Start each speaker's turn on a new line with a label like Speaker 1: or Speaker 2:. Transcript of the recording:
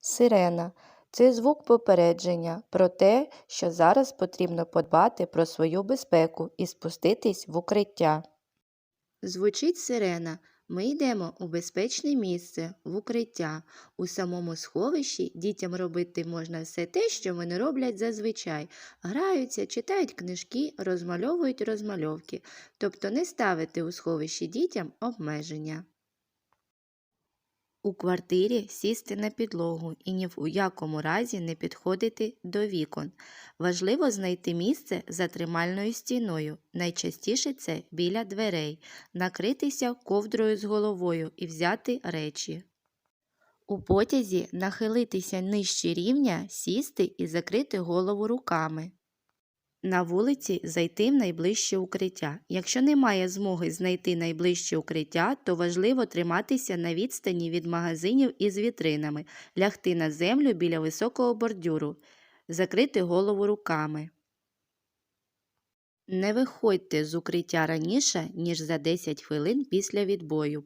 Speaker 1: Сирена це звук попередження про те, що зараз потрібно подбати про свою безпеку і спуститись в укриття. Звучить сирена. Ми йдемо у безпечне місце, в укриття. У самому сховищі дітям робити можна все те, що вони роблять зазвичай. Граються, читають книжки, розмальовують розмальовки. Тобто не ставити у сховищі дітям обмеження. У квартирі сісти на підлогу і ні в якому разі не підходити до вікон. Важливо знайти місце за тримальною стіною, найчастіше це біля дверей, накритися ковдрою з головою і взяти речі. У потязі нахилитися нижче рівня, сісти і закрити голову руками. На вулиці зайти в найближче укриття. Якщо немає змоги знайти найближче укриття, то важливо триматися на відстані від магазинів із вітринами, лягти на землю біля високого бордюру, закрити голову руками. Не виходьте з укриття раніше, ніж за 10 хвилин після відбою.